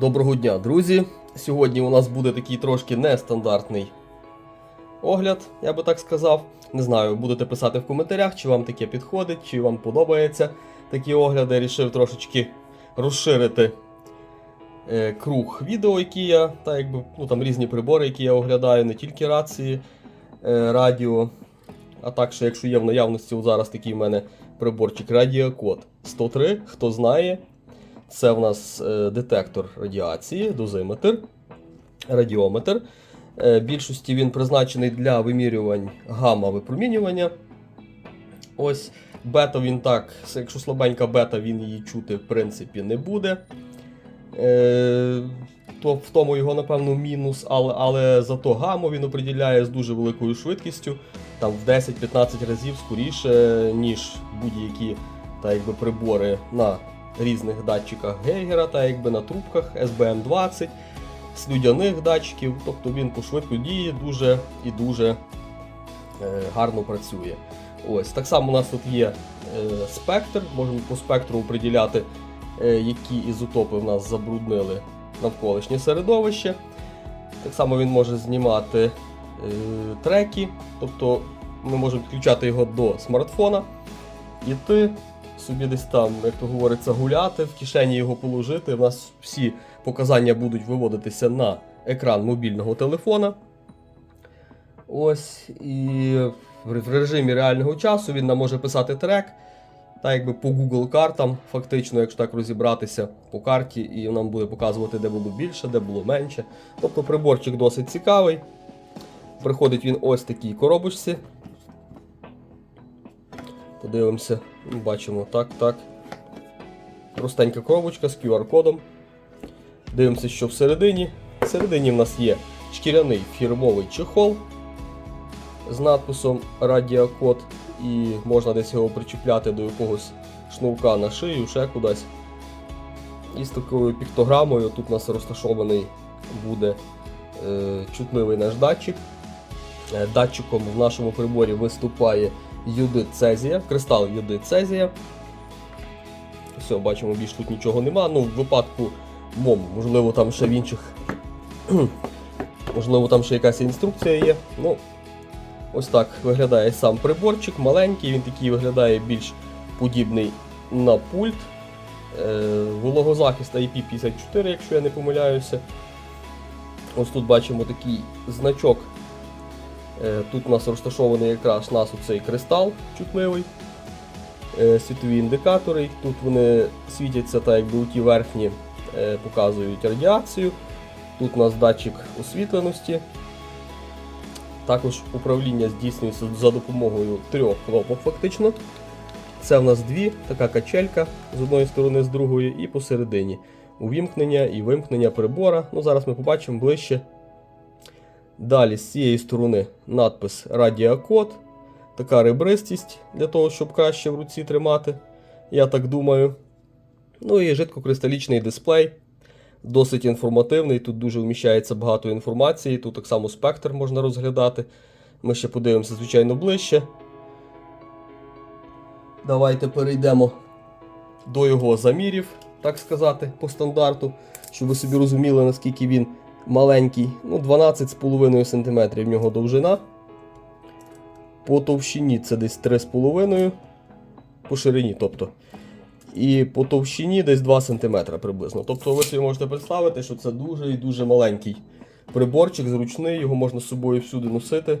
Доброго дня, друзі! Сьогодні у нас буде такий трошки нестандартний огляд, я би так сказав. Не знаю, будете писати в коментарях, чи вам таке підходить, чи вам подобається такі огляди. Рішив трошечки розширити е, круг відео, які я, та якби, ну там різні прибори, які я оглядаю, не тільки рації, е, радіо. А також, якщо є в наявності, зараз такий в мене приборчик Радіокод 103, хто знає. Це в нас е, детектор радіації, дозиметр, радіометр. Е, більшості він призначений для вимірювань гамма випромінювання. Ось бета він так, якщо слабенька бета, він її чути в принципі не буде. Е, то в тому його, напевно, мінус, але, але зато гамму він оприділяє з дуже великою швидкістю, там в 10-15 разів скоріше, ніж будь-які та, якби, прибори на різних датчиках Гейгера, та якби на трубках SBM20, слюдяних датчиків. Тобто він по швидко діє дуже і дуже е, гарно працює. Ось Так само у нас тут є е, спектр, можемо по спектру оприділяти, е, які ізотопи в нас забруднили навколишнє середовище. Так само він може знімати треки, тобто ми можемо підключати його до смартфона, іти собі десь там, як то говориться, гуляти, в кишені його положити. У нас всі показання будуть виводитися на екран мобільного телефона. Ось, і в режимі реального часу він нам може писати трек, так якби по Google картам, фактично, якщо так розібратися по карті, і нам буде показувати, де було більше, де було менше. Тобто приборчик досить цікавий. Приходить він ось такій коробочці. Подивимося, бачимо так, так. Простенька коробочка з QR-кодом. Дивимося, що всередині. Всередині в нас є шкіряний фірмовий чехол з надписом Радіокод, і можна десь його причіпляти до якогось шнурка на шию, ще кудись. І з такою піктограмою тут у нас розташований буде е, чутливий наш датчик. Е, датчиком в нашому приборі виступає юдит цезія, кристал юдит цезія. Все, бачимо, більш тут нічого нема. Ну, в випадку МОМ, можливо, там ще в інших. можливо, там ще якась інструкція є. Ну, Ось так виглядає сам приборчик, маленький, він такий виглядає більш подібний на пульт. Е, вологозахист IP54, якщо я не помиляюся. Ось тут бачимо такий значок. Е, тут у нас розташований якраз у нас оцей кристал чутливий. Е, світові індикатори. Тут вони світяться так, якби у ті верхні е, показують радіацію. Тут у нас датчик освітленості. Також управління здійснюється за допомогою трьох кнопок фактично. Це в нас дві, така качелька з одної сторони, з другої, і посередині. Увімкнення і вимкнення прибора. Ну, Зараз ми побачимо ближче. Далі з цієї сторони надпис Радіокод. Така ребристість для того, щоб краще в руці тримати. Я так думаю. Ну і жидкокристалічний дисплей. Досить інформативний, тут дуже вміщається багато інформації, тут так само спектр можна розглядати. Ми ще подивимося, звичайно, ближче. Давайте перейдемо до його замірів, так сказати, по стандарту, щоб ви собі розуміли, наскільки він маленький. Ну, 12,5 см в нього довжина. По товщині це десь 3,5 по ширині, тобто. І по товщині десь 2 см приблизно. Тобто ви собі можете представити, що це дуже і дуже маленький приборчик, зручний, його можна з собою всюди носити.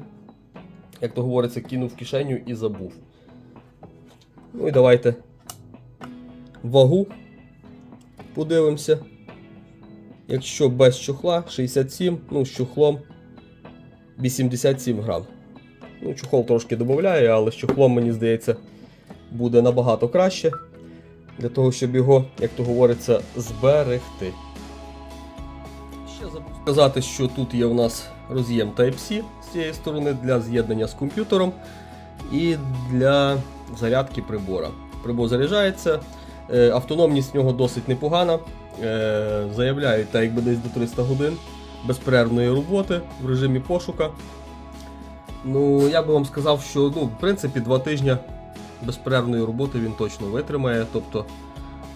Як то говориться, кинув в кишеню і забув. Ну і давайте вагу подивимося. Якщо без чохла 67, ну з чохлом 87 грам. Ну, чохол трошки додає, але з чохлом, мені здається, буде набагато краще. Для того, щоб його, як то говориться, зберегти. Ще забув сказати, що тут є у нас роз'єм Type-C з цієї сторони для з'єднання з комп'ютером і для зарядки прибора. Прибор заряджається, е, автономність в нього досить непогана. Е, Заявляють так якби десь до 300 годин безперервної роботи в режимі пошука. Ну, я би вам сказав, що ну, в принципі два тижні безперервної роботи він точно витримає, тобто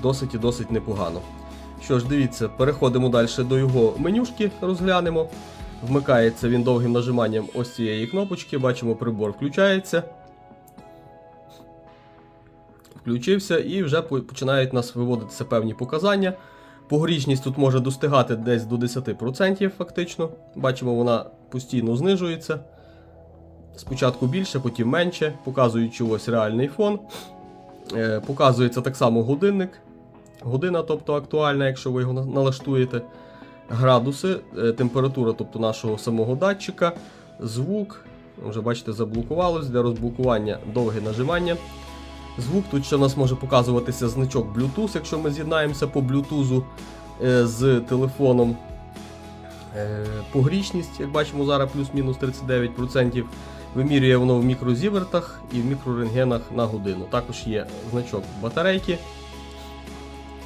досить і досить непогано. Що ж, дивіться, переходимо далі до його менюшки, розглянемо. Вмикається він довгим нажиманням ось цієї кнопочки. Бачимо, прибор включається. Включився і вже починають нас виводитися певні показання. Погрішність тут може достигати десь до 10% фактично. Бачимо, вона постійно знижується. Спочатку більше, потім менше, показуючи ось реальний фон. Е, Показується так само годинник. Година, тобто актуальна, якщо ви його налаштуєте. Градуси, е, температура, тобто нашого самого датчика, звук. Вже бачите, заблокувалось для розблокування довге нажимання. Звук тут ще у нас може показуватися значок Bluetooth, якщо ми з'єднаємося по Bluetooth е, з телефоном. Е, Погрішність, як бачимо, зараз плюс-мінус 39%. Вимірює воно в мікрозівертах і в мікрорентгенах на годину. Також є значок батарейки.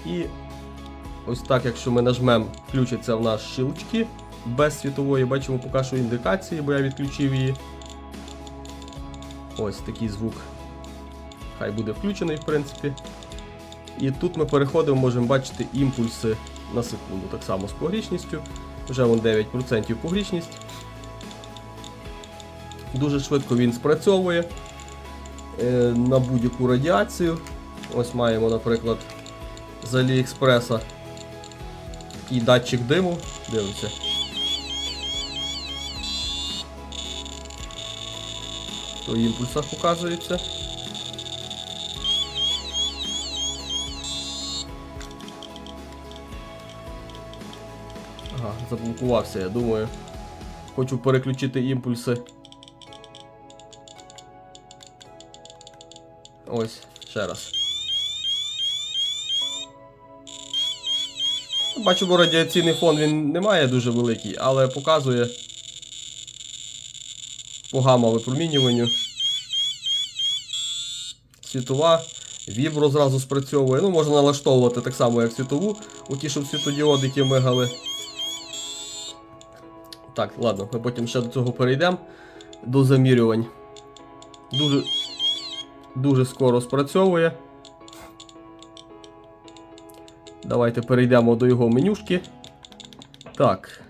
І ось так, якщо ми нажмемо, включаться в нас щелчки без світової, бачимо поки що індикації, бо я відключив її. Ось такий звук. Хай буде включений, в принципі. І тут ми переходимо, можемо бачити імпульси на секунду, так само з погрішністю. Вже вон 9% погрішність. Дуже швидко він спрацьовує е, на будь-яку радіацію. Ось маємо, наприклад, з Аліекспреса такий датчик диму. Дивимося. То імпульсах показується. Заблокувався, я думаю. Хочу переключити імпульси. Ось, ще раз. Бачимо, радіаційний фон він не має дуже великий, але показує по гамма-випромінюванню. Світова, вібро зразу спрацьовує. Ну, можна налаштовувати так само, як світову, у ті, щоб світодіодики мигали. Так, ладно, ми потім ще до цього перейдемо. До замірювань. Дуже, дуже скоро спрацьовує. Давайте перейдемо до його менюшки. Так.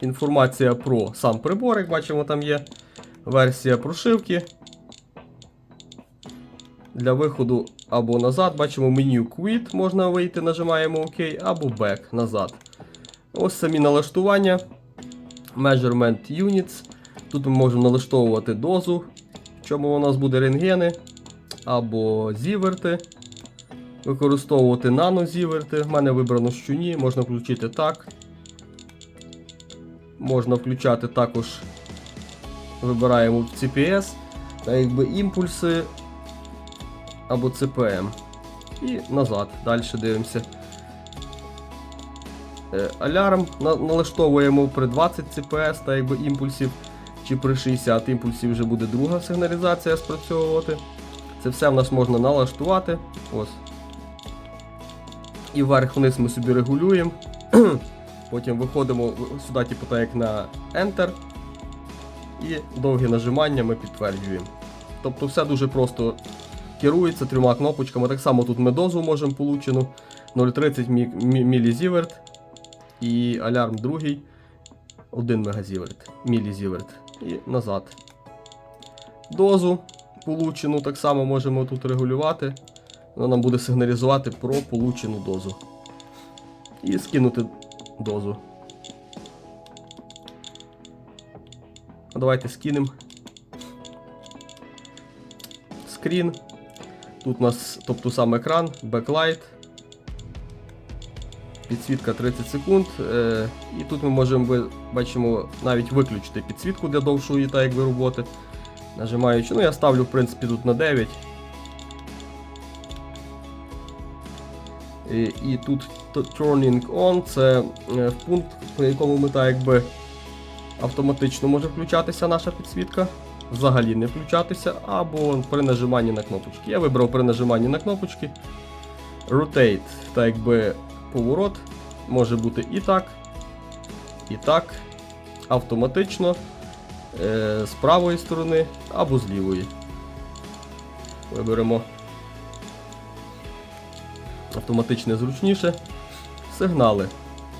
Інформація про сам прибор, як бачимо, там є версія прошивки. Для виходу або назад, бачимо меню Quit, можна вийти, нажимаємо ОК, або Back назад. Ось самі налаштування. Measurement Units. Тут ми можемо налаштовувати дозу, в чому у нас буде рентгени, або зіверти. Використовувати нанозіверти. В мене вибрано що ні, можна включити так. Можна включати також, вибираємо в CPS, та якби імпульси або CPM. І назад. Далі дивимося. Е, Алярм налаштовуємо при 20 CPS та якби імпульсів, чи при 60 імпульсів вже буде друга сигналізація спрацьовувати. Це все в нас можна налаштувати. Ось. І вверх-вниз ми собі регулюємо. Потім виходимо сюди, типу, так як на Enter. І довге нажимання ми підтверджуємо. Тобто все дуже просто керується трьома кнопочками. Так само тут ми дозу можемо получену 0,30 мі- мі- мілізіверт і алярм другий 1 мегазіверт, мілізіверт. І назад. Дозу получену так само можемо тут регулювати. Воно нам буде сигналізувати про получену дозу. І скинути дозу. А Давайте скинемо. Скрін. Тут у нас, тобто сам екран, беклайт. Підсвітка 30 секунд. Е, і тут ми можемо, бачимо, навіть виключити підсвітку для довшої та якби роботи. Нажимаючи, ну я ставлю в принципі тут на 9. І, і тут Turning On це е, пункт, при якому ми так якби автоматично може включатися наша підсвітка, взагалі не включатися, або при нажиманні на кнопочки. Я вибрав при нажиманні на кнопочки. Rotate, так якби поворот, може бути і так, і так, автоматично, е, з правої сторони або з лівої. Виберемо автоматичне зручніше. Сигнали.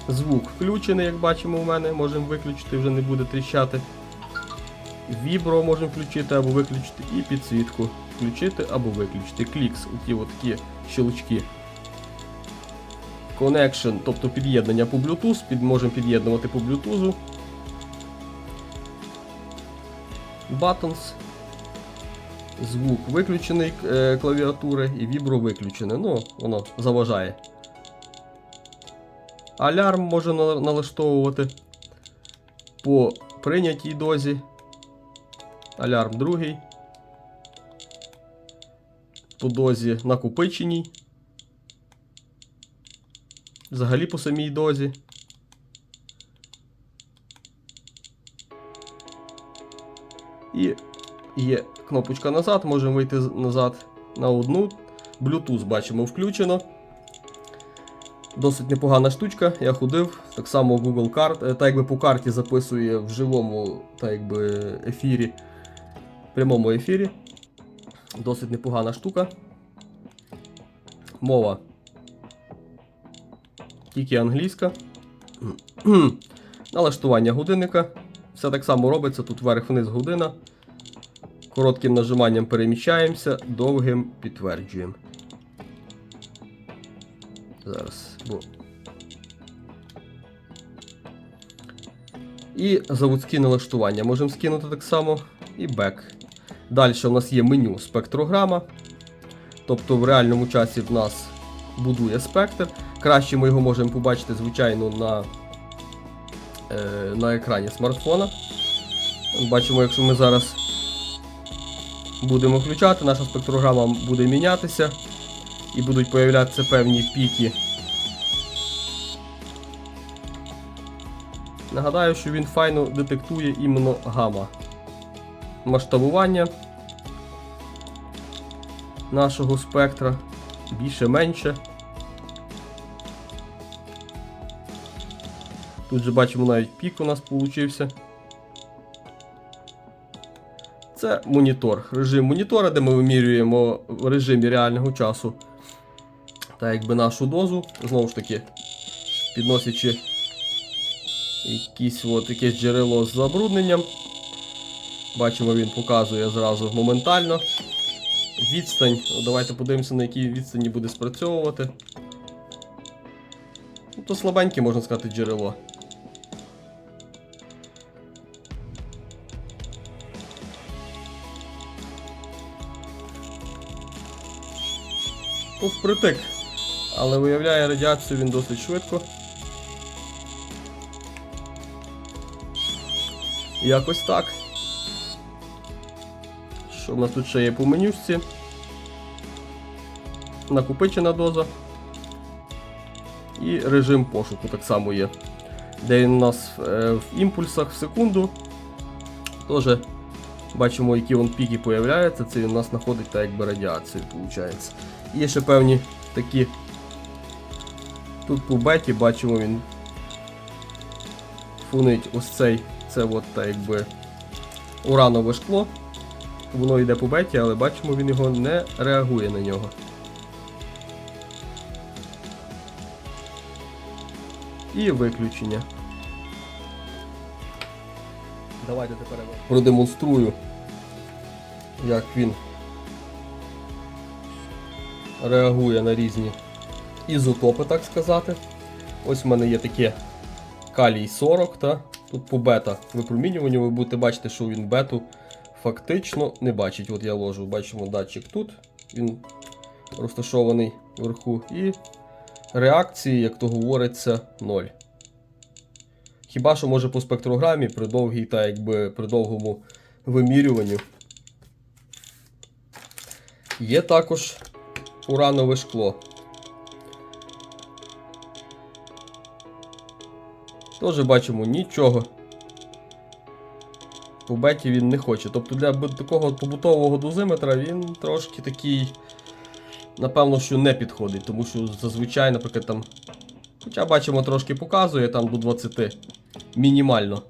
Звук включений, як бачимо у мене, можемо виключити, вже не буде тріщати. Вібро можемо включити або виключити, і підсвітку включити або виключити. Клікс, оті от такі щелчки. Connection, тобто під'єднання по Bluetooth, під, можемо під'єднувати по Bluetooth. Buttons. Звук виключений е, клавіатури і вібро виключене. Ну, воно заважає. Алярм на- налаштовувати по прийнятій дозі. Алярм другий. По дозі накопиченій. Взагалі по самій дозі. І є кнопочка назад, можемо вийти назад на одну. Bluetooth бачимо включено. Досить непогана штучка, я ходив. Так само Google карт, е, так якби по карті записує в живому так якби, ефірі, прямому ефірі. Досить непогана штука. Мова. Тільки англійська. Налаштування годинника. Все так само робиться, тут вверх-вниз година. Коротким нажиманням переміщаємося, довгим підтверджуємо. Зараз. Бо... І заводські налаштування можемо скинути так само. І бек. Далі у нас є меню спектрограма. Тобто в реальному часі в нас будує спектр. Краще ми його можемо побачити, звичайно, на, е, на екрані смартфона. Бачимо, якщо ми зараз будемо включати, наша спектрограма буде мінятися і будуть появлятися певні піки. Нагадаю, що він файно детектує іменно гама. Масштабування нашого спектра більше-менше. Тут же бачимо навіть пік у нас получився. Це монітор. Режим монітора, де ми вимірюємо в режимі реального часу. Та якби нашу дозу, знову ж таки, підносячи якісь, от, якесь джерело з забрудненням. Бачимо, він показує зразу моментально. Відстань. Давайте подивимося, на якій відстані буде спрацьовувати. Ну, То слабеньке, можна сказати, джерело. Впритик. Але виявляє радіацію він досить швидко. Якось так. Що в нас тут ще є по менюшці? Накопичена доза. І режим пошуку так само є. Де він у нас е, в імпульсах в секунду. Теж бачимо, які вон піки появляються. Це у нас знаходить так якби радіацію, виходить. Є ще певні такі. Тут по беті бачимо він фунить ось цей, це от так якби уранове шкло. Воно йде по беті, але бачимо, він його не реагує на нього. І виключення. Давайте тепер продемонструю, як він реагує на різні ізотопи, так сказати. Ось в мене є таке калій 40, та тут по бета випромінюванню ви будете бачити, що він бету фактично не бачить. От я ложу, бачимо датчик тут, він розташований вверху, і реакції, як то говориться, 0. Хіба що може по спектрограмі при довгій та якби при довгому вимірюванню. Є також уранове шкло. Теж бачимо нічого. По беті він не хоче. Тобто для такого побутового дозиметра він трошки такий, напевно, що не підходить, тому що зазвичай, наприклад, там. Хоча бачимо, трошки показує там до 20 мінімально.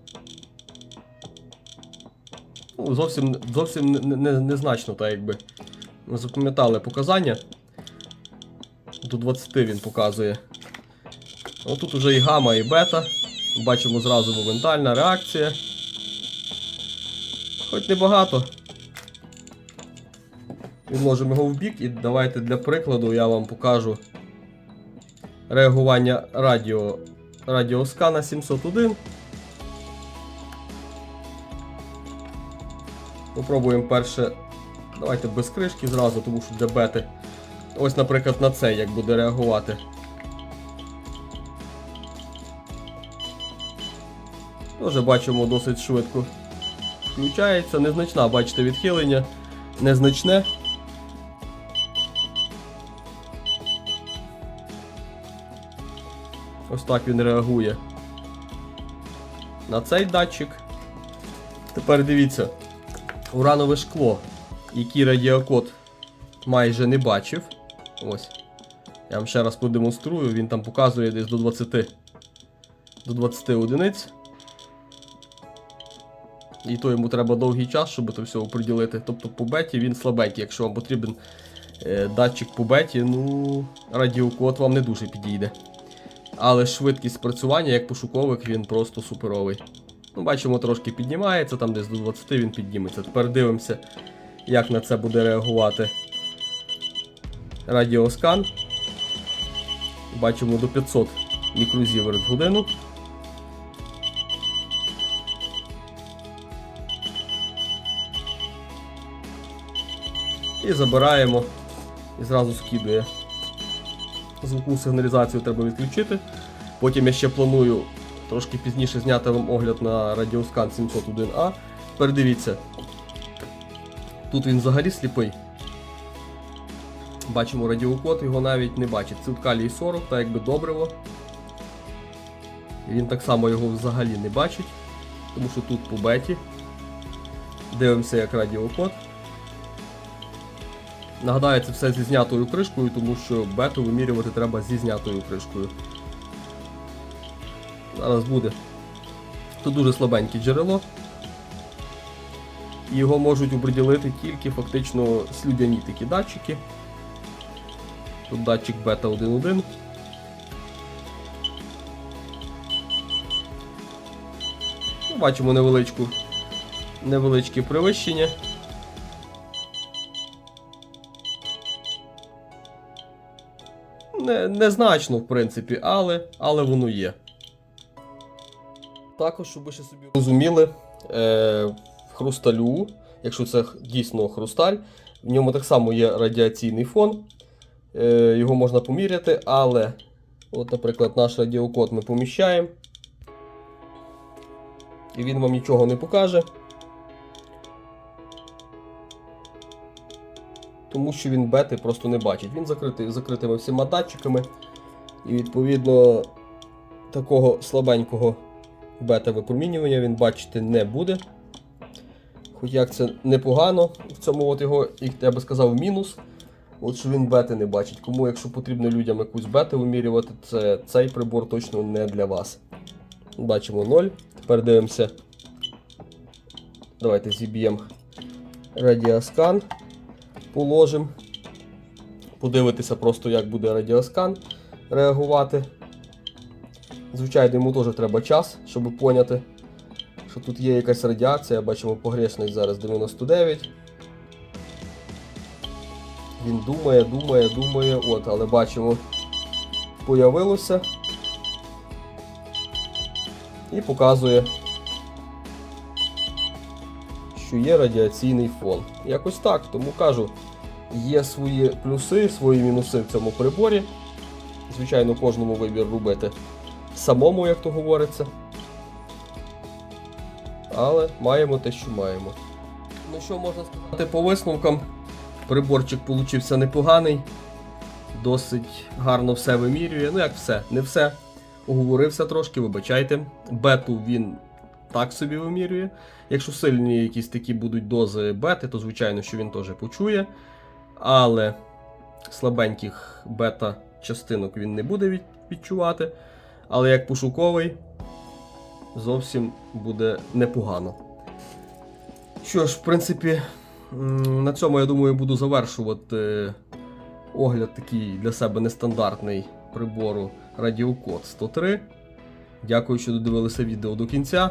Ну, зовсім зовсім не- не- незначно, так якби. Ми запам'ятали показання. До 20 він показує. Ну, тут уже і гама, і бета. Бачимо зразу моментальна реакція. Хоч небагато. Відложимо його в бік і давайте для прикладу я вам покажу реагування радіо радіоскана 701. Попробуємо перше. Давайте без кришки зразу, тому що для бети. Ось, наприклад, на це як буде реагувати. Тоже бачимо досить швидко. Включається, незначна, бачите, відхилення. Незначне. Ось так він реагує. На цей датчик. Тепер дивіться, уранове шкло, який радіокод майже не бачив. Ось. Я вам ще раз продемонструю, він там показує десь до 20 до 20 одиниць. І то йому треба довгий час, щоб це все оприділити. Тобто по беті він слабенький. Якщо вам потрібен е, датчик по беті, ну радіокод вам не дуже підійде. Але швидкість спрацювання, як пошуковик, він просто суперовий. Ну, бачимо, трошки піднімається, там десь до 20 він підніметься. Тепер дивимося, як на це буде реагувати радіоскан. Бачимо до 500 мікрозіверт в годину. І забираємо і зразу скидує. Звукову сигналізацію треба відключити. Потім я ще планую трошки пізніше зняти вам огляд на радіоскан 701А. Тепер дивіться. Тут він взагалі сліпий. Бачимо радіокод, його навіть не бачить. Це калій 40, так якби добриво. Він так само його взагалі не бачить, тому що тут по беті. Дивимося як радіокод. Нагадаю, це все зі знятою кришкою, тому що бету вимірювати треба зі знятою кришкою. Зараз буде. Тут дуже слабеньке джерело. Його можуть оприділити тільки фактично слюдяні такі датчики. Тут датчик бета 1.1. Ну, Бачимо невеличку, невеличке привищення. Не, незначно, в принципі, але, але воно є. Також, щоб ви ще собі розуміли, е, в хрусталю, якщо це дійсно хрусталь, в ньому так само є радіаційний фон. Е, його можна поміряти, але, от, наприклад, наш радіокод ми поміщаємо. І він вам нічого не покаже. Тому що він бети просто не бачить. Він закритий закритими всіма датчиками. І відповідно такого слабенького бета-випромінювання він бачити не буде. Хоч як це непогано, в цьому от його, як я би сказав, мінус. От що він бети не бачить. Кому, якщо потрібно людям якусь бету вимірювати, це цей прибор точно не для вас. Бачимо 0. Тепер дивимося. Давайте зіб'ємо радіоскан. Положимо. Подивитися просто, як буде радіоскан реагувати. Звичайно, йому теж треба час, щоб поняти, що тут є якась радіація. Бачимо погрешність зараз 99. Він думає, думає, думає, от, але бачимо, появилося. І показує, що є радіаційний фон. Якось так, тому кажу, є свої плюси, свої мінуси в цьому приборі. Звичайно, кожному вибір робити самому, як то говориться. Але маємо те, що маємо. Ну що можна сказати по висновкам? Приборчик получився непоганий, досить гарно все вимірює. Ну як все, не все. Оговорився трошки, вибачайте. Бету він так собі вимірює. Якщо сильні якісь такі будуть дози бети, то звичайно, що він теж почує. Але слабеньких бета-частинок він не буде відчувати. Але як пошуковий зовсім буде непогано. Що ж, в принципі, на цьому я думаю буду завершувати огляд такий для себе нестандартний прибору Радіокод 103. Дякую, що додивилися відео до кінця.